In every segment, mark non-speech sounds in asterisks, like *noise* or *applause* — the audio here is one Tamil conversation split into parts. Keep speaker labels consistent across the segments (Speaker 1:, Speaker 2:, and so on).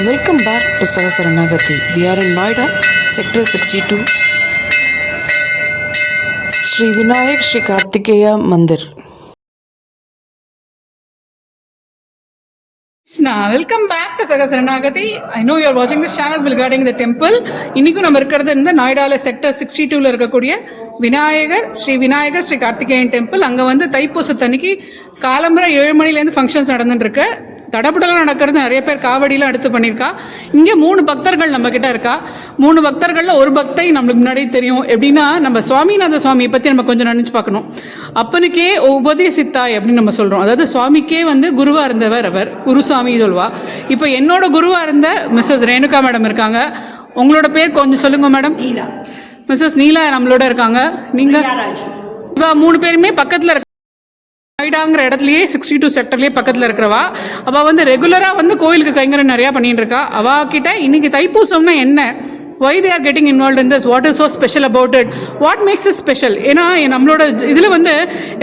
Speaker 1: Welcome back to Sahasaranagathi V R in Noida sector sixty two Shri Vinayak Shri Karthikeya
Speaker 2: mandir Krishna welcome back to Sahasaranagathi I know you're வாட்சிங் this channel regarding the temple இன்றைக்கும் நம்ம இருக்கிறது இந்த நொய்டாவில் செக்டர் சிக்ஸ்டி டூவில் இருக்கக்கூடிய விநாயகர் ஸ்ரீ விநாயகர் ஸ்ரீ கார்த்திகேயன் டெம்பிள் அங்கே வந்து தைப்பூசத்தன்னைக்கு காலம்புற ஏழு மணிலேருந்து ஃபங்க்ஷன்ஸ் நடந்துட்டுருக்கு தடபுடலாம் நடக்கிறது நிறைய பேர் காவடிலாம் எடுத்து பண்ணியிருக்கா. இங்கே மூணு பக்தர்கள் நம்ம கிட்ட இருக்கா. மூணு பக்தர்களில் ஒரு பக்தை நம்மளுக்கு முன்னாடி தெரியும். எப்படின்னா நம்ம சுவாமிநாத சுவாமியை பற்றி நம்ம கொஞ்சம் நினச்சி பார்க்கணும். அப்பனுக்கே உபதேசித்தாய் அப்படின்னு நம்ம சொல்கிறோம் அதாவது சுவாமிக்கே வந்து குருவாக இருந்தவர் அவர். குருசாமி சொல்வா. இப்போ என்னோட குருவாக இருந்த மிஸ்ஸஸ் ரேணுகா மேடம் இருக்காங்க. உங்களோட பேர் கொஞ்சம் சொல்லுங்க மேடம். நீலா. மிஸ்ஸஸ் நீலா நம்மளோட இருக்காங்க. நீங்கள் இவ மூணு பேருமே பக்கத்தில் இருக்க நொய்டாங்கிற இடத்துலயே சிக்ஸ்டி டூ செக்டர்லயே பக்கத்தில் இருக்கிறவா. அவள் வந்து ரெகுலராக வந்து கோயிலுக்கு கைங்கரம் நிறையா பண்ணிட்டு இருக்கா. அவா கிட்ட இன்னைக்கு தைப்பூசம்னா என்ன? Why they are getting involve in this what is so special about it what makes is special ஏன்னா நம்மளோட இதில் வந்து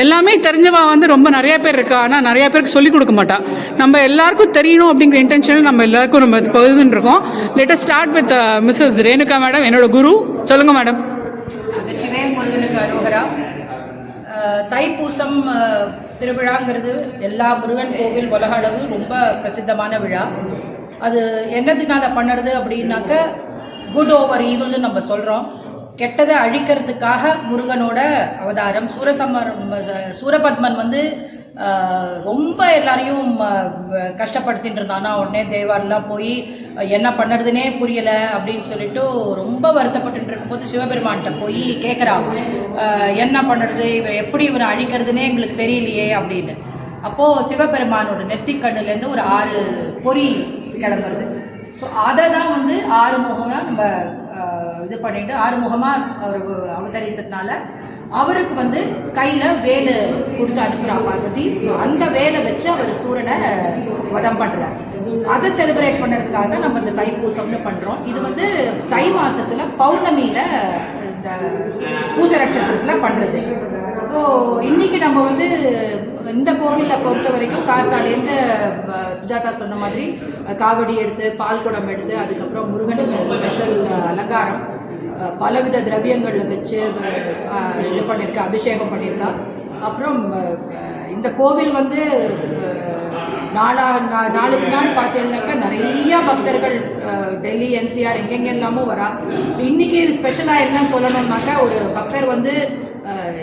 Speaker 2: எல்லாமே தெரிஞ்சவா வந்து ரொம்ப நிறைய பேர் இருக்கா. ஆனால் நிறைய பேருக்கு சொல்லிக் கொடுக்க மாட்டா. நம்ம எல்லாருக்கும் தெரியணும் அப்படிங்கிற இன்டென்ஷனில் நம்ம எல்லாருக்கும் நம்ம பகுதுன்னு இருக்கோம். Let's start with missus Renuka madam என்னோட குரு. சொல்லுங்க மேடம்
Speaker 3: வெற்றிவேல் முருகனுக்கு அரோகரா. தைப்பூசம் திருவிழாங்கிறது எல்லா முருகன் கோவில் உலக அளவு ரொம்ப பிரசித்தமான விழா. அது என்னதுனால பண்ணுறது அப்படின்னாக்க குட் ஓவர் ஈவல்னு நம்ம சொல்கிறோம் கெட்டதை அழிக்கிறதுக்காக முருகனோட அவதாரம். சூரசம்மர் சூரபத்மன் வந்து ரொம்ப எல்லாரையும் கஷ்டப்படுத்தின்னு இருந்தானா உடனே தேவாரெலாம் போய் என்ன பண்ணுறதுனே புரியலை அப்படின்னு சொல்லிட்டு ரொம்ப வருத்தப்பட்டு இருக்கும்போது சிவபெருமான்கிட்ட போய் கேட்குறா என்ன பண்ணுறது இவன் எப்படி இவனை அழிக்கிறதுனே எங்களுக்கு தெரியலையே அப்படின்னு. அப்போது சிவபெருமானோட நெத்திக்கண்ணுலேருந்து ஒரு ஆறு பொறி கிளம்புறது. ஸோ அதை தான் வந்து ஆறுமுகமாக நம்ம இது பண்ணிட்டு ஆறுமுகமாக அவர் அவதரித்ததுனால அவருக்கு வந்து கையில் வேலு கொடுத்து அனுப்புகிறா பார்வதி. ஸோ அந்த வேலை வச்சு அவர் சூரனை வதம் பண்ணுறார் அதை செலிப்ரேட் பண்ணுறதுக்காக நம்ம இந்த தைப்பூசம்னு பண்ணுறோம் இது வந்து தை மாதத்தில் பௌர்ணமியில் இந்த பூச நட்சத்திரத்தில் பண்ணுறது ஸோ இன்னைக்கு நம்ம வந்து இந்த கோவிலில் பொறுத்த வரைக்கும் கார்த்தாலேருந்து சுஜாதா சொன்ன மாதிரி காவடி எடுத்து பால் குடம் எடுத்து அதுக்கப்புறம் முருகனுக்கு ஸ்பெஷல் அலங்காரம். பலவித திரவியங்களில் வச்சு இது பண்ணியிருக்கா அபிஷேகம் பண்ணியிருக்கா அப்புறம் இந்த கோவில் வந்து நாளாக நாளா நா- நாளுக்கு நாள் பார்த்தீங்கன்னாக்கா நிறைய பக்தர்கள் டெல்லி என்சிஆர் எங்கெங்கெல்லாமோ வரா. இன்னைக்கு ஸ்பெஷலாக என்ன சொல்லணும்னாக்கா ஒரு பக்தர் வந்து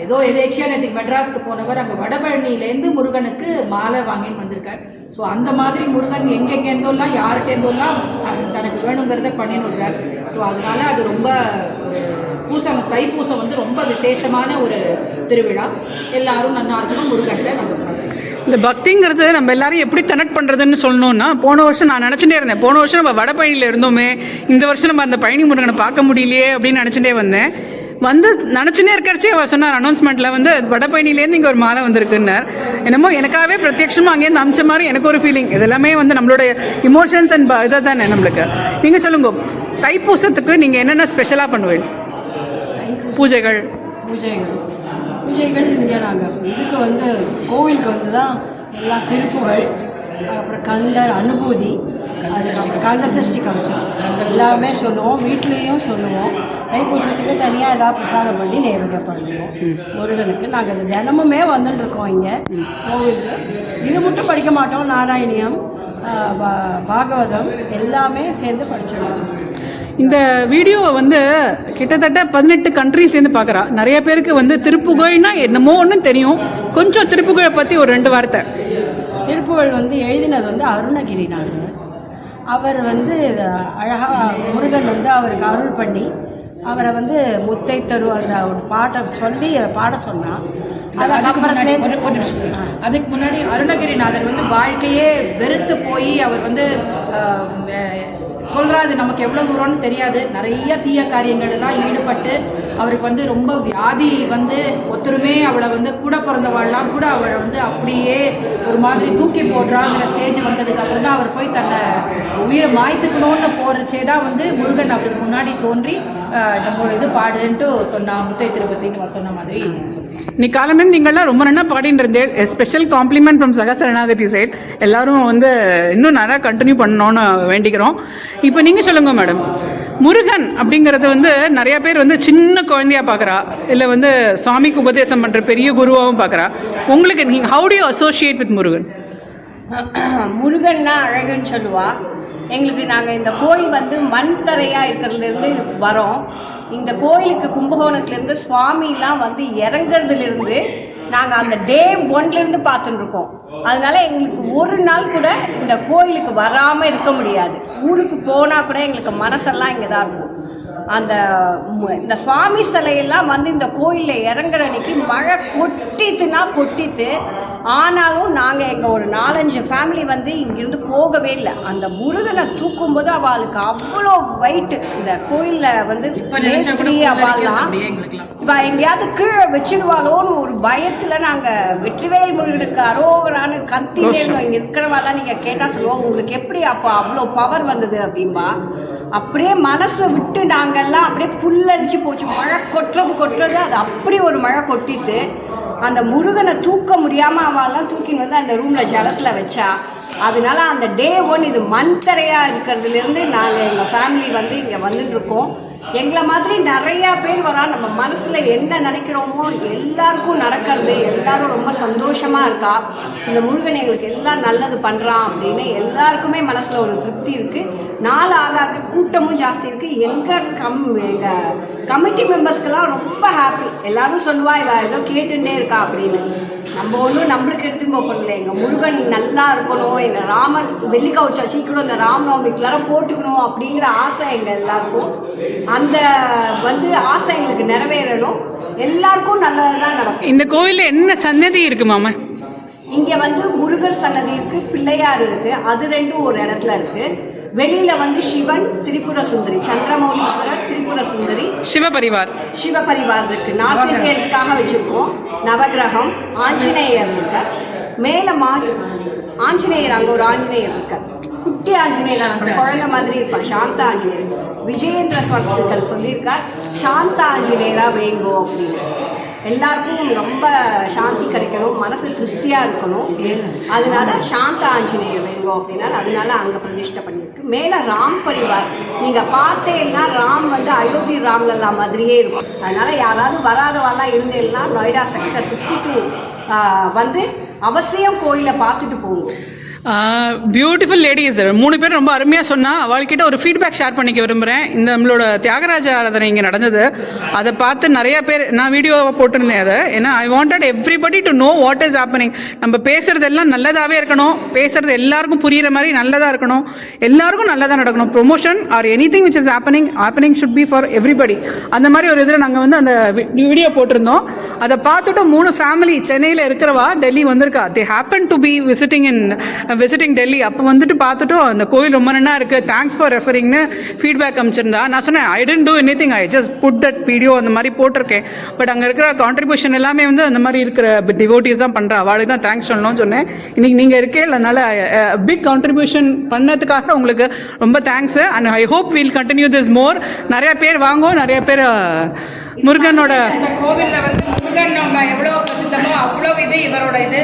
Speaker 3: ஏதோ எதேச்சியா நேற்று மெட்ராஸ்க்கு போனவர் அங்கே வடபழனியிலேருந்து முருகனுக்கு மாலை வாங்கின்னு வந்திருக்கார். ஸோ அந்த மாதிரி முருகன் எங்கெங்கேருந்தோலாம் யார்கிட்டேருந்தோல்லாம் தனக்கு வேணுங்கிறத பண்ணின்னு விடுறார் ஸோ அதனால அது ரொம்ப ஒரு பூசம் தைப்பூசம் வந்து ரொம்ப விசேஷமான ஒரு திருவிழா. எல்லாரும் நல்லா இருக்கணும் முருகன்கிட்ட நம்ம பிரார்த்திச்சோம்
Speaker 2: இல்லை பக்திங்கிறது நம்ம எல்லாரும் எப்படி கனெக்ட் பண்ணுறதுன்னு சொல்லணும்னா போன வருஷம் நான் நினச்சிட்டே இருந்தேன். போன வருஷம் நம்ம வடபழனியில் இருந்தோமே இந்த வருஷம் நம்ம அந்த பழனி முருகனை பார்க்க முடியலையே அப்படின்னு நினச்சிட்டே வந்தேன். வந்து நினச்சுனே இருக்கிறச்சே அவர் சொன்னார் அனௌன்ஸ்மெண்ட்டில் வந்து வடபழனிலேருந்து இங்கே ஒரு மாலை வந்திருக்குன்னார். என்னமோ எனக்காகவே பிரத்யட்சமாக அங்கேருந்து அமிச்ச மாதிரி எனக்கு ஒரு ஃபீலிங் இதெல்லாமே வந்து நம்மளோட இமோஷன்ஸ் அண்ட் இதை தானே நம்மளுக்கு. நீங்கள் சொல்லுங்க தைப்பூசத்துக்கு நீங்கள் என்னென்ன ஸ்பெஷலாக பண்ணுவீங்க? பூஜைகள்.
Speaker 4: பூஜைகள். பூஜைகள் இங்கே நாங்கள் இதுக்கு வந்து கோவிலுக்கு வந்து தான் எல்லா திருப்புகள் அப்புறம் கந்தர் அனுபூதி அதுக்கப்புறம் கந்த சஷ்டி கவச்சம் எல்லாமே சொல்லுவோம் வீட்லேயும் சொல்லுவோம். தைப்பூசத்துக்கு தனியாக ஏதாவது பிரசாதம் பண்ணி நேரடியாக பண்ணுவோம். முருகனுக்கு நாங்கள் தினமுமே வந்துட்டுருக்கோம் இங்கே கோவிலுக்கு. இது மட்டும் படிக்க மாட்டோம் நாராயணியம் பாகவதம் எல்லாமே சேர்ந்து படிச்சிடுவோம்
Speaker 2: இந்த வீடியோவை வந்து கிட்டத்தட்ட பதினெட்டு கண்ட்ரிஸ்லேருந்து பார்க்குறா. நிறைய பேருக்கு வந்து திருப்புகழ்னா என்னமோ ஒன்று தெரியும். கொஞ்சம் திருப்புகழை பற்றி ஒரு ரெண்டு வார்த்தை.
Speaker 4: திருப்புகழ் வந்து எழுதினது வந்து அருணகிரிநாதர் அவர் வந்து அழகாக முருகன் வந்து அவருக்கு அருள் பண்ணி அவரை வந்து முத்தை தரு அந்த ஒரு பாட்டை சொல்லி அதை பாட சொன்னான்
Speaker 3: அதுக்கு முன்னாடி ஒரு நிமிஷம். அதுக்கு முன்னாடி அருணகிரிநாதர் வந்து வாழ்க்கையே வெறுத்து போய் அவர் வந்து சொல்றாரு நமக்கு எவ்வளவு தூரம்னு தெரியாது நிறைய தீய காரியங்கள் எல்லாம் ஈடுபட்டு அவருக்கு வந்து ரொம்ப வியாதி வந்து ஒத்துருமே அவளை வந்து கூட பிறந்தவாள்லாம் கூட அவளை வந்து அப்படியே ஒரு மாதிரி தூக்கி போடுறாங்கிற ஸ்டேஜ் வந்ததுக்கு அப்புறம் தான் அவர் போய் தன்னை உயிரை மாய்த்துக்கணும்னு போறச்சே தான் வந்து முருகன் அவருக்கு முன்னாடி தோன்றி நம்ம இது பாடுன்ட்டு சொன்னா முத்தை திருப்பதின்னு சொன்ன மாதிரி
Speaker 2: நீ காலமே நீங்கள்லாம் ரொம்ப நல்லா பாடிட்டு இருந்தேன் special compliment from Sahasaranagathi side எல்லாரும் வந்து இன்னும் நல்லா கண்டினியூ பண்ணணும்னு வேண்டிக்கிறோம். இப்போ நீங்கள் சொல்லுங்க மேடம் முருகன் அப்படிங்கிறது வந்து நிறைய பேர் வந்து சின்ன குழந்தையா பார்க்குறா இல்லை வந்து சுவாமிக்கு உபதேசம் பண்ணுற பெரிய குருவாகவும் பார்க்குறா உங்களுக்கு நீங்கள் how to associate with Murugan? *clears throat*
Speaker 5: முருகன்னா அழகுன்னு சொல்லுவா. எங்களுக்கு நாங்கள் இந்த கோயில் வந்து மண் தரையாக இருக்கிறதுலேருந்து வரோம். இந்த கோயிலுக்கு கும்பகோணத்துலேருந்து சுவாமிலாம் வந்து இறங்குறதுலேருந்து நாங்கள் அந்த டே ஒன்லேருந்து பார்த்துட்டுருக்கோம். அதனால எங்களுக்கு ஒரு நாள் கூட இந்த கோயிலுக்கு வராமல் இருக்க முடியாது. ஊருக்கு போனால் கூட எங்களுக்கு மனசெல்லாம் இங்கே தான் இருக்கும். அந்த இந்த சுவாமி சிலையெல்லாம் வந்து இந்த கோயிலில் இறங்குற அன்னைக்கு மழை கொட்டித்துனா கொட்டித்து ஆனாலும் நாங்கள் எங்கள் ஒரு நாலஞ்சு ஃபேமிலி வந்து இங்கிருந்து போகவே இல்லை. அந்த முருகனை தூக்கும்போது அவளுக்கு அவ்வளோ வெயிட்டு இந்த கோயிலில் வந்து மேஸ்திரி அவள்லாம் இவ எங்கேயாவது கீழே வச்சிடுவாளோன்னு ஒரு பயத்தில் நாங்கள் வெற்றிவேல் முருகனுக்கு அரோகரான்னு கத்தினேன் இங்கே இருக்கிறவாலாம் நீங்கள் கேட்டால் சொல்லுவோம் உங்களுக்கு எப்படி அப்போ அவ்வளோ பவர் வந்தது? அப்படின்பா அப்படியே மனசை விட்டு அங்கெல்லாம் அப்படியே புல்லரிச்சு போச்சு. மழை கொட்டுறது கொட்டுறது. அது அப்படி ஒரு மழை கொட்டிட்டு அந்த முருகனை தூக்க முடியாமல் அவெல்லாம் தூக்கின்னு வந்து அந்த ரூமில் ஜலத்தில் வச்சா. அதனால அந்த டே ஒன் இது மண் தரையாக இருக்கிறதுலேருந்து நாங்கள் எங்கள் ஃபேமிலி வந்து இங்கே வந்துட்டுருக்கோம் எங்களை மாதிரி நிறையா பேர் வரா நம்ம மனசில் என்ன நினைக்கிறோமோ எல்லாருக்கும் நடக்கிறது. எல்லாரும் ரொம்ப சந்தோஷமாக இருக்கா? இந்த முருகன் எங்களுக்கு எல்லாம் நல்லது பண்ணுறான் அப்படின்னு எல்லாருக்குமே மனசில் ஒரு திருப்தி இருக்குது நாள் ஆக ஆக கூட்டமும் ஜாஸ்தி இருக்குது எங்கள் கம் எங்கள் கமிட்டி மெம்பர்ஸ்க்கெல்லாம் ரொம்ப ஹாப்பி எல்லாரும் சொல்லுவா இவ ஏதோ கேட்டுட்டே இருக்கா அப்படின்னு. நம்ம ஒன்றும் நம்மளுக்கு எடுத்துன்னு போகிறதில்ல எங்கள் முருகன் நல்லா இருக்கணும். எங்கள் ராமன் வெள்ளிக்கவுச்சா சீக்கிரம் இந்த ராமநவமிக்குள்ளார போட்டுக்கணும் அப்படிங்கிற ஆசை எங்கள் எல்லாருக்கும். அந்த வந்து ஆசை எங்களுக்கு நிறைவேறணும். எல்லாருக்கும் நல்லது தான் நடக்கும்.
Speaker 2: இந்த கோயிலில் என்ன சன்னதி இருக்கு மாமா?
Speaker 5: இங்கே வந்து முருகர் சன்னதி இருக்கு பிள்ளையார் இருக்கு. அது ரெண்டும் ஒரு இடத்துல இருக்கு. வெளியில வந்து சிவன் திரிபுர சுந்தரி சந்திரமௌலீஸ்வரர் திரிபுர சுந்தரி
Speaker 2: சிவபரிவார்.
Speaker 5: சிவபரிவார் இருக்கு. நார்த் இந்தியன்ஸ்க்காக வச்சிருக்கோம். நவகிரகம் ஆஞ்சநேயர் இருக்கார். மேல மாடி ஆஞ்சநேயர் அங்க ஒரு ஆஞ்சநேயர் இருக்கார். குட்டி ஆஞ்சநேயர் குழந்தை மாதிரி இருப்பார். சாந்த ஆஞ்சநேயர். விஜயேந்திர சுவாமிகள் சொல்லியிருக்கார் சாந்த ஆஞ்சநேயரா வேங்கோ அப்படின்னு. எல்லாருக்கும் ரொம்ப சாந்தி கிடைக்கணும் மனசு திருப்தியாக இருக்கணும். அதனால சாந்த ஆஞ்சநேயர் வேணும் அப்படின்னா அதனால அங்கே பிரதிஷ்டை பண்ணியிருக்கு மேலே ராம் பரிவார். நீங்கள் பார்த்தேன்னா ராம் வந்து அயோத்தி ராம்லல்லா மாதிரியே இருக்கும். அதனால யாராவது வராதவாலாம் இருந்தேன்னா நொய்டா செக்டர் சிக்ஸ்டி டூ வந்து அவசியம் கோயிலை பார்த்துட்டு போகும்
Speaker 2: பியூட்டிஃபுல் லேடிஸ் மூணு பேர் ரொம்ப அருமையாக சொன்னால் அவள்கிட்ட ஒரு ஃபீட்பேக் ஷேர் பண்ணிக்க விரும்புகிறேன் இந்த நம்மளோட தியாகராஜ ஆராதனை இங்கே நடந்தது. அதை பார்த்து நிறைய பேர் நான் வீடியோவை போட்டிருந்தேன் அதை. ஏன்னா I wanted everybody to know what is happening நம்ம பேசுறது எல்லாம் நல்லதாகவே இருக்கணும். பேசுறது எல்லாருக்கும் புரியுற மாதிரி நல்லதாக இருக்கணும். எல்லாருக்கும் நல்லதாக நடக்கணும். Promotion or any thing which is happening happening should be for everybody அந்த மாதிரி ஒரு இதில் நாங்கள் வந்து அந்த வீடியோ போட்டிருந்தோம். அதை பார்த்துட்டு மூணு ஃபேமிலி சென்னையில் இருக்கிறவா டெல்லி வந்திருக்கா. They happen to be visiting in visiting Delhi அப்போ வந்துட்டு பார்த்துட்டு அந்த கோயில் ரொம்ப நல்லா இருக்கு. தேங்க்ஸ் ஃபார் ரெஃபரிங்னு ஃபீட்பேக் அமைச்சிருந்தா. நான் சொன்னேன் I tend to any thing I just put that video அந்த மாதிரி போட்டிருக்கேன். பட் அங்கே இருக்கிற கான்ட்ரிபியூஷன் எல்லாமே வந்து அந்த மாதிரி இருக்கிற டிவோட்டிஸ் தான் பண்ணுறா அவளுக்கு தான் தேங்க்ஸ் சொல்லணும்னு சொன்னேன். இன்னைக்கு நீங்கள் இருக்கே அதனால பிக் கான்ட்ரிபியூஷன் பண்ணதுக்காக உங்களுக்கு ரொம்ப thanks and I hope will continue this more நிறைய பேர் வாங்குவோம் நிறைய பேர் முருகனோட
Speaker 6: கோவிலில் வந்து முருகன் நம்ம எவ்வளோ பிரசித்தமோ அவ்வளோ இது இவரோட இது.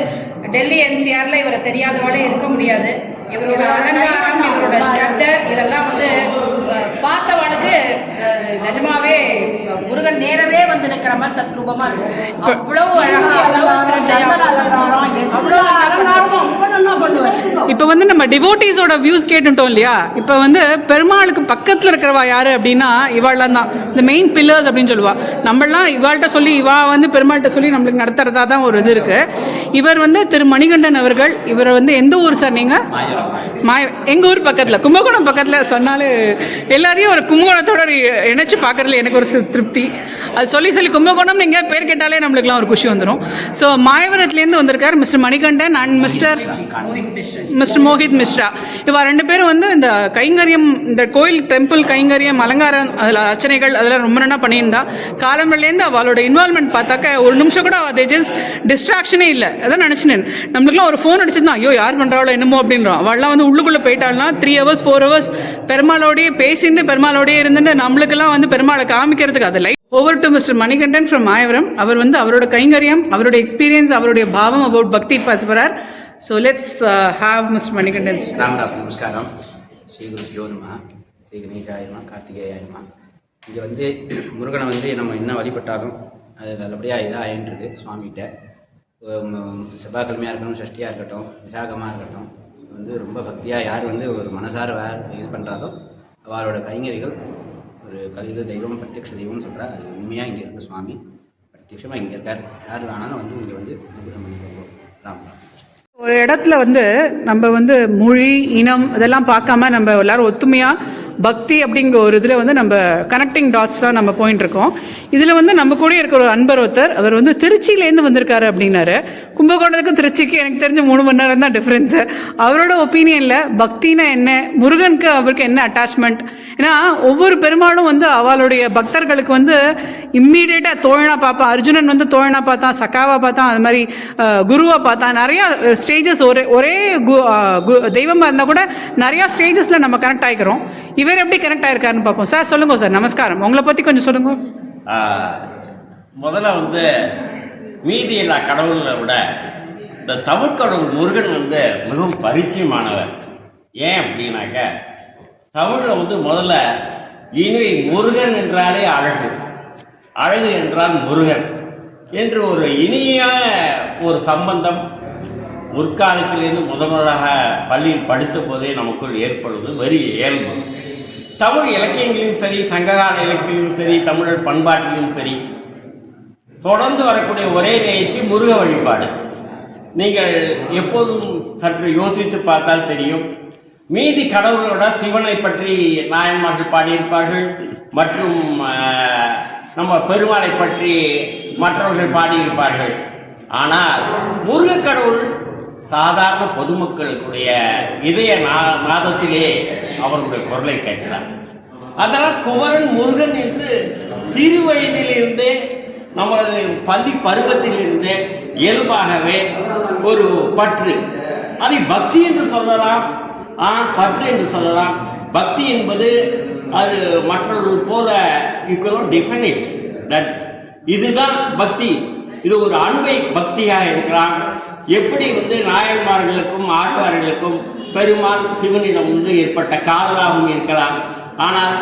Speaker 6: டெல்லி என்சிஆர்ல இவரை தெரியாதவாளே இருக்க முடியாது. இவரோட அலங்காரம் இவரோட ஸ்ரத்த இதெல்லாம் வந்து பார்த்தவாளுக்கு பார்த்தவனுக்கு நிஜமாவே முருகன் நேரவே வந்து நிற்கிற மாதிரி தத்ரூபமா இருக்கும். அவ்வளவு அழகா அவ்வளவு அவ்வளவு
Speaker 5: அலங்காரமும்
Speaker 2: இப்போ வந்து நம்ம டிவோட்டிஸோட வியூஸ் கேட்டுட்டோம் இல்லையா? இப்போ வந்து பெருமாளுக்கு பக்கத்தில் இருக்கிறவா யாரு அப்படின்னா இவாள்லாம் தான். இந்த மெயின் பில்லர்ஸ் அப்படின்னு சொல்லுவா. நம்மளாம் இவாள்கிட்ட சொல்லி இவா வந்து பெருமாள்கிட்ட சொல்லி நம்மளுக்கு நடத்துறதா தான் ஒரு இது இருக்கு. இவர் வந்து திரு மணிகண்டன் அவர்கள் இவரை வந்து எந்த ஊர் சார் நீங்க? மாய எங்க ஊர் பக்கத்துல? கும்பகோணம் பக்கத்துல சொன்னாலே எல்லாரையும் ஒரு கும்பகோணத்தோட ஒரு இணைச்சு பார்க்குறதுல எனக்கு ஒரு திருப்தி. அது சொல்லி சொல்லி கும்பகோணம் நீங்கள் பேர் கேட்டாலே நம்மளுக்குலாம் ஒரு குஷி வந்துடும் ஸோ மாயவரத்துலேருந்து வந்திருக்கார் mister Manikandan and mister mister Mohit Mishra. இவா ரெண்டு பேரும் வந்து இந்த கைங்கரியம் இந்த கோயில் டெம்பிள் கைங்கரியம் அலங்காரம் அதில் அர்ச்சனைகள் அதெல்லாம் ரொம்ப நல்லா பண்ணியிருந்தா. காலம்பரிலேருந்து அவளோட இன்வால்மெண்ட் பார்த்தாக்க ஒரு நிமிஷம் கூட அவள் ஜஸ்ட் டிஸ்ட்ராக்ஷனே இல்லை. அதான் நினச்சினேன். நம்மளுக்குலாம் ஒரு ஃபோன் அடிச்சிருந்தா ஐயோ யார் பண்ணுறாளோ என்னமோ அப்படின்றோம் அவள்லாம் வந்து உள்ளுக்குள்ளே போயிட்டாள்னா த்ரீ ஹவர்ஸ் ஃபோர் ஹவர்ஸ் பெருமாளோடையே பேசிட்டு பெருமாளோடயே இருந்துட்டு நம்மளுக்கெல்லாம் வந்து பெருமாளை காமிக்கிறதுக்கு அது light over to mister Manikandan from Mayavaram அவர் வந்து அவரோட கைங்கரியம் அவருடைய எக்ஸ்பீரியன்ஸ் அவருடைய பாவம் அபவுட் பக்தி பேசுகிறார் so let's have mister Manikandan
Speaker 7: Ram நமஸ்காரம். ஸ்ரீ குரு யோனுமா ஸ்ரீ கணேசாயமா கார்த்திகேயாயமா இங்கே வந்து முருகனை வந்து நம்ம என்ன வழிபட்டாலும் அது நல்லபடியாக இதாக ஆயின்ட்டுருக்கு சுவாமிகிட்ட செவ்வாய்க்கிழமையாக இருக்கட்டும் சஷ்டியாக இருக்கட்டும் விசாகமாக இருக்கட்டும் வந்து ரொம்ப பக்தியாக யார் வந்து ஒரு மனசார வே- இது பண்ணுறாலோ அவரோட கைங்கரிகள் ஒரு கலித தெய்வம் பிரத்யக்ஷ தெய்வம்னு சொல்கிறா அது உண்மையாக இங்கே இருக்குது சுவாமி? பிரத்யக்ஷமாக இங்கே இருக்கார். யார் வேணாலும் வந்து இங்கே வந்து அனுகிரகம் பண்ணிக்கோங்க. ராம் ராம்.
Speaker 2: ஒரு இடத்துல வந்து நம்ம வந்து மொழி இனம் இதெல்லாம் பார்க்காம நம்ம எல்லாரும் ஒத்துமையா பக்தி அப்படிங்கிற ஒரு இதில் வந்து நம்ம கனெக்டிங் டாட்ஸ் தான் நம்ம போயின்னு இருக்கோம். இதில் வந்து நம்ம கூட இருக்கிற ஒரு அன்பர் ஒருத்தர் அவர் வந்து திருச்சியிலேருந்து வந்திருக்காரு அப்படின்னாரு. கும்பகோணத்துக்கும் திருச்சிக்கு எனக்கு தெரிஞ்ச மூணு மணி நேரம் தான் டிஃப்ரென்ஸு அவரோட ஒப்பீனியனில் பக்தினா என்ன முருகனுக்கு அவருக்கு என்ன அட்டாச்மெண்ட் ஏன்னா ஒவ்வொரு பெருமாளும் வந்து அவளுடைய பக்தர்களுக்கு வந்து இம்மீடியட்டாக தோழனா பார்ப்பான் அர்ஜுனன் வந்து தோழனா பார்த்தான் சக்காவாக பார்த்தான் அது மாதிரி குருவாக பார்த்தான் நிறையா ஸ்டேஜஸ் ஒரே ஒரே கு- கு- இருந்தால் கூட நிறையா ஸ்டேஜஸில் நம்ம கனெக்ட் ஆகிக்கிறோம் இவர் எப்படி கனெக்ட் ஆயிருக்காருன்னு பார்ப்போம். சார் சொல்லுங்க சார் நமஸ்காரம். உங்களை பற்றி கொஞ்சம் சொல்லுங்க.
Speaker 8: முதல்ல வந்து மீதி எல்லா கடவுள்களை விட இந்த தமிழ் கடவுள் முருகன் வந்து மிகவும் பரிச்சயமானவர். ஏன் அப்படின்னாக்க தமிழில் வந்து முதல்ல இனி முருகன் என்றாலே அழகு. அழகு என்றால் முருகன். என்று ஒரு இனியான ஒரு சம்பந்தம் முற்காலத்திலிருந்து முதல் முதலாக பள்ளியில் படித்த போதே நமக்குள் ஏற்படுவது வரி இயல்பு. தமிழ் இலக்கியங்களிலும் சரி சங்ககால இலக்கியங்களிலும் சரி தமிழர் பண்பாட்டிலும் சரி தொடர்ந்து வரக்கூடிய ஒரே நிகழ்ச்சி முருக வழிபாடு. நீங்கள் எப்போதும் சற்று யோசித்து பார்த்தால் தெரியும். மீதி கடவுளோட சிவனை பற்றி நாயன்மார்கள் பாடியிருப்பார்கள். மற்றும் நம்ம பெருமாளை பற்றி மற்றவர்கள் பாடியிருப்பார்கள். ஆனால் முருக கடவுள் சாதாரண பொதுமக்களுடைய இதய நா- நாதத்திலே அவருடைய குரலை கேட்கிறார். அதனால் குமரன் முருகன் என்று சிறு வயதிலிருந்தே நமது பள்ளி பருவத்திலிருந்தே இயல்பாகவே ஒரு பற்று. அதை பக்தி என்று சொல்லலாம் ஆனால் பற்று என்று சொல்லலாம். பக்தி என்பது அது மற்றவர்கள் போல யூ cannot தட் இதுதான் பக்தி. இது ஒரு அன்பை பக்தியாக இருக்கலாம் எப்படி வந்து நாயன்மார்களுக்கும் ஆழ்வார்களுக்கும் பெருமாள் சிவனிடம் வந்து ஏற்பட்ட காதலாகவும் இருக்கலாம். ஆனால்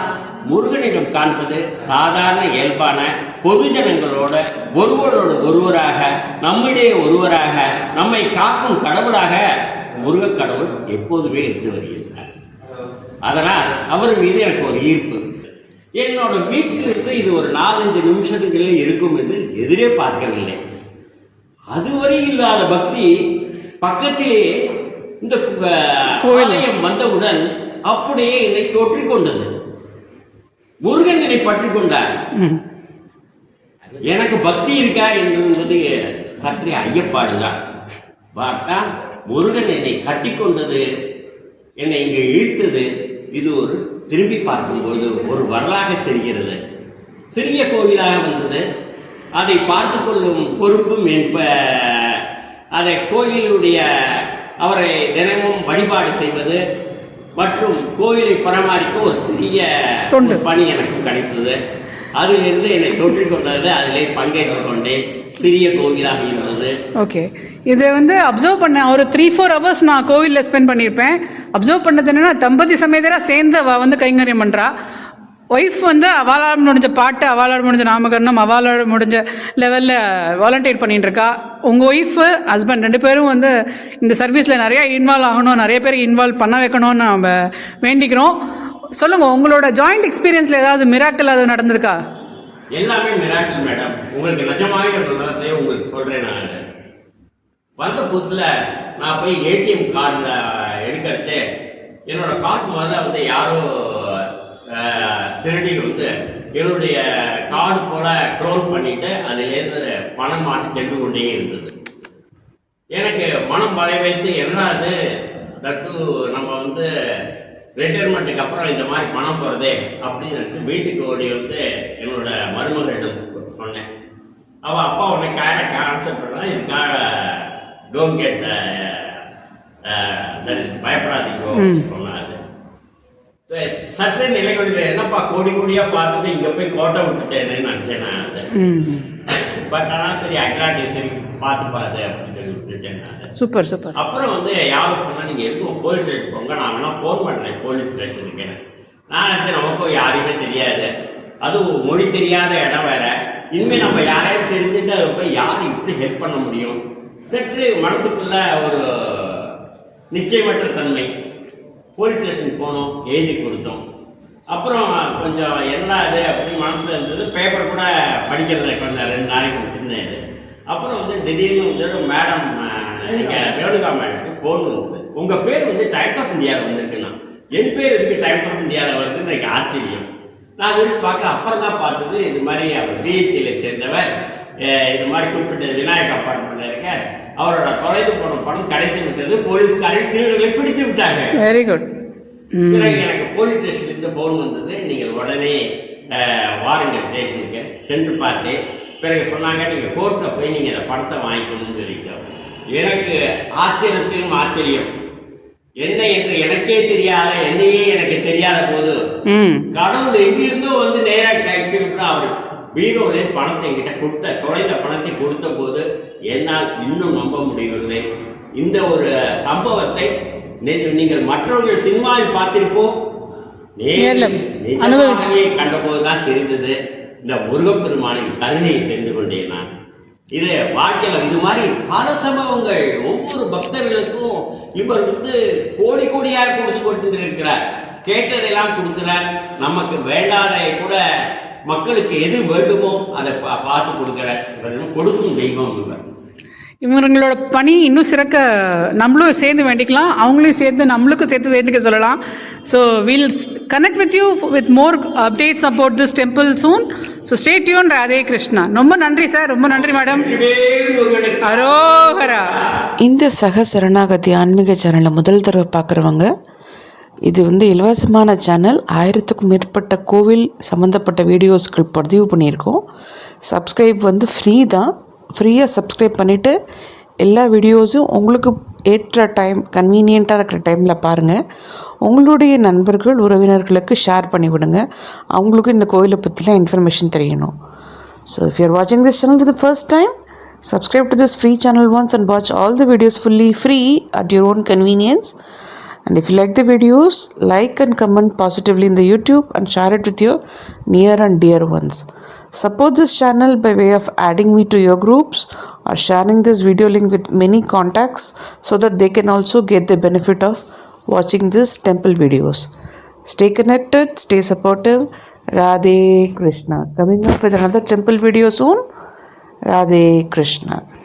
Speaker 8: முருகனிடம் காண்பது சாதாரண இயல்பான பொதுஜனங்களோட ஒருவரோடு ஒருவராக நம்மிடையே ஒருவராக நம்மை காக்கும் கடவுளாக முருகக் கடவுள் எப்போதுமே இருந்து வருகின்றார். அதனால் அவர் மீது எனக்கு ஒரு ஈர்ப்பு. என்னோட வீட்டிலிருந்து இது ஒரு நாலஞ்சு நிமிஷங்களில் இருக்கும் என்று எதிரே பார்க்கவில்லை. அதுவரை இல்லாத பக்தி பக்கத்திலே இந்த ஆலயம் வந்தவுடன் அப்படியே என்னை தொற்றிக் கொண்டது முருகன் என்னை பற்றிக் கொண்டார் எனக்கு பக்தி இருக்கா என்பது சற்றே ஐயப்பாடுதான். பார்த்தா முருகன் என்னை கட்டி கொண்டது என்னை இங்கே இழுத்தது. இது ஒரு திரும்பி பார்க்கும்போது ஒரு வரலாக தெரிகிறது. சிறிய கோவிலாக வந்தது. அதை பார்த்து கொள்ளும் பொறுப்பும் என் ப- அதை கோயிலுடைய அவரை தினமும் வழிபாடு செய்வது மற்றும் கோயிலை பராமரிக்க ஒரு சிறிய
Speaker 2: தொண்டு.
Speaker 8: பணி எனக்கு கிடைத்தது. அதிலிருந்து என்னை தொற்றிக் கொண்டது அதிலே பங்கேற்றுக் கொண்டேன் சிறிய கோவிலாக இருந்தது.
Speaker 2: ஓகே இதை வந்து அப்சர்வ் பண்ண ஒரு த்ரீ ஃபோர் ஹவர்ஸ் நான் கோவிலில் ஸ்பெண்ட் பண்ணியிருப்பேன் அப்சர்வ் பண்ணது என்னன்னா தம்பதி சமேதராக சேர்ந்து அவள் வந்து கைங்கரியம் பண்ணுறா ஒய்ஃப் வந்து அவாளால் முடிஞ்ச பாட்டு அவாளால் முடிஞ்ச நாமகரணம் அவாளால் முடிஞ்ச லெவலில் வாலண்டியர் பண்ணிட்டு இருக்கா உங்கள் ஒய்ஃபு ஹஸ்பண்ட் ரெண்டு பேரும் வந்து இந்த சர்வீஸில் நிறையா இன்வால்வ் ஆகணும் நிறைய பேர் இன்வால்வ் பண்ண வைக்கணும்னு நம்ம வேண்டிக்கிறோம். சொல்லுங்கள் உங்களோட ஜாயிண்ட் எக்ஸ்பீரியன்ஸில் ஏதாவது மிராக்கல் அது நடந்திருக்கா?
Speaker 8: எல்லாமே மிராக்கல் மேடம் உங்களுக்கு நிஜமாக ஒரு நடந்ததை உங்களுக்கு சொல்கிறேன் நான். வந்த புத்தில் நான் போய் ஏடிஎம் கார்டில் எடுக்கிறச்சே என்னோட கார்டு முதல்ல வந்து யாரோ திருடி வந்து என்னுடைய கார்டு போல க்ளோன் பண்ணிட்டு அதுலேருந்து பணம் மாட்டி சென்று கொண்டே இருந்தது. எனக்கு மனம் வளை வைத்து என்ன அது தட்டு நம்ம வந்து ரிட்டையர்மெண்ட்டுக்கு அப்புறம் இந்த மாதிரி பணம் போகிறதே அப்படின்னு நினைச்சு வீட்டுக்கு ஓடி வந்து என்னோட மருமகளிடம் சொன்னேன். அவள் அப்பா உடனே காரை கான்செப்ட் பண்ணா இதுக்காக டோன்ட் கெட் பயப்படாதீங்கோ சொன்னாரு. சற்றே நிலை கொண்டு என்னப்பா கோடி கோடியா பார்த்துட்டு இங்க போய் கோட்டை விட்டுட்டேன்னு நினைச்சேன் நான் பட் ஆனால் சரி அக்ராட்டி சரி பார்த்து பார்த்து அப்படின்னு சொல்லி விட்டுட்டேன்
Speaker 1: சூப்பர் சூப்பர்.
Speaker 8: அப்புறம் வந்து யாரும் சொன்னா நீங்க எதுக்கும் போலீஸ் ஸ்டேஷன் போங்க? நான் வேணா ஃபோன் பண்றேன் போலீஸ் ஸ்டேஷனுக்கு நான் நினைச்சேன் நமக்கும் யாரையுமே தெரியாது. அதுவும் மொழி தெரியாத இடம் வேற. இனிமே நம்ம யாரையும் தெரிஞ்சுட்டு அதை போய் யார் இப்படி ஹெல்ப் பண்ண முடியும்? சற்று மனத்துக்குள்ள ஒரு நிச்சயமற்ற தன்மை. போலீஸ் ஸ்டேஷன் போனோம் எழுதி கொடுத்தோம். அப்புறம் கொஞ்சம் என்ன அது அப்படி மனசில் இருந்தது பேப்பர் கூட படிக்கிறத கொஞ்சம் ரெண்டு நாளைக்கு விட்டுருந்தேன் இது. அப்புறம் வந்து திடீர்னு வந்து மேடம் நீங்கள் ரேணுகா மேடத்துக்கு ஃபோன் வந்தது. உங்கள் பேர் வந்து டைம்ஸ் ஆஃப் இந்தியாவில் வந்திருக்குண்ணா என் பேர் எதுக்கு டைம்ஸ் ஆஃப் இந்தியாவில் வருதுன்னு எனக்கு ஆச்சரியம். நான் அது பார்க்க அப்புறம் தான் பார்த்தது இது மாதிரி அவர் பிஹெச்சியில் சேர்ந்தவர். இது மாதிரி குறிப்பிட்ட விநாயக் அப்பார்ட்மெண்ட்டில் இருக்க அவரோட தொலைந்து போன பணம் கிடைத்து விட்டது. போலீஸ்காரர்கள் திருடர்களை பிடித்து விட்டாங்க
Speaker 1: வெரி குட்
Speaker 8: பிறகு எனக்கு போலீஸ் ஸ்டேஷன்லேருந்து ஃபோன் வந்தது. நீங்கள் உடனே வாருங்கள் ஸ்டேஷனுக்கு சென்று பார்த்து பிறகு சொன்னாங்க நீங்கள் கோர்ட்டில் போய் நீங்கள் இந்த பணத்தை வாங்கிக்கணும்னு சொல்லிட்டு எனக்கு ஆச்சரியத்திலும் ஆச்சரியம். என்ன என்று எனக்கே தெரியாத என்னையே எனக்கு தெரியாத போது கடவுள் எங்கிருந்தோ வந்து நேராக கைக்கிட்டு அவர் பீரோலே பணத்தை என்கிட்ட கொடுத்த தொலைந்த பணத்தை கொடுத்த போது என்னால் இன்னும் நம்ப முடியவில்லை. இந்த ஒரு சம்பவத்தை நீங்கள் மற்றவர்கள் சினிமாவில் பார்த்திருப்போம். நிஜமாகவே கண்டபோது தான் தெரிந்தது. இந்த முருகப்பெருமானின் கருணையை தெரிந்து கொண்டேன் நான். இது வாழ்க்கையில் இது மாதிரி பல சம்பவங்கள் ஒவ்வொரு பக்தர்களுக்கும் இவர் வந்து கோடி கோடியாக கொடுத்து கொண்டு இருக்கிறார் கேட்டதெல்லாம் கொடுக்கிறார். நமக்கு வேண்டாத கூட மக்களுக்கு எது வேண்டுமோ அதை பா- பார்த்து கொடுக்கிறார் இவர் கொடுக்கும் தெய்வம் இவர்.
Speaker 2: இவங்களோட பணி இன்னும் சிறக்க நம்மளும் சேர்ந்து வேண்டிக்கலாம் அவங்களையும் சேர்த்து நம்மளுக்கும் சேர்த்து வேண்டிக்க சொல்லலாம். So will connect with you with more updates about this temple soon so stay tune Radhe Krishna ரொம்ப நன்றி சார் ரொம்ப நன்றி மேடம் அரோகரா.
Speaker 1: இந்த சக சரணாகதி ஆன்மீக சேனலை முதல் தடவை பார்க்குறவங்க இது வந்து இலவசமான சேனல் ஆயிரத்துக்கும் மேற்பட்ட கோவில் சம்மந்தப்பட்ட வீடியோஸ்கள் பதிவு பண்ணியிருக்கோம். சப்ஸ்கிரைப் வந்து ஃப்ரீ தான். ஃப்ரீயாக சப்ஸ்கிரைப் பண்ணிவிட்டு எல்லா வீடியோஸும் உங்களுக்கு ஏற்ற டைம் கன்வீனியண்ட்டாக இருக்கிற டைமில் பாருங்கள் உங்களுடைய நண்பர்கள் உறவினர்களுக்கு ஷேர் பண்ணிவிடுங்க. அவங்களுக்கும் இந்த கோயிலை பற்றிலாம் இன்ஃபர்மேஷன் தெரியணும். ஸோ இஃப் யூர் வாட்சிங் this channel for the first time subscribe to this free channel once and watch all the videos fully free at your own convenience. And if you like the videos, like and comment positively in the YouTube and share it with your near and dear ones. Support this channel by way of adding me to your groups or sharing this video link with many contacts so that they can also get the benefit of watching this temple videos. Stay connected, stay supportive. Radhe Krishna. Coming up with another temple video soon. Radhe Krishna.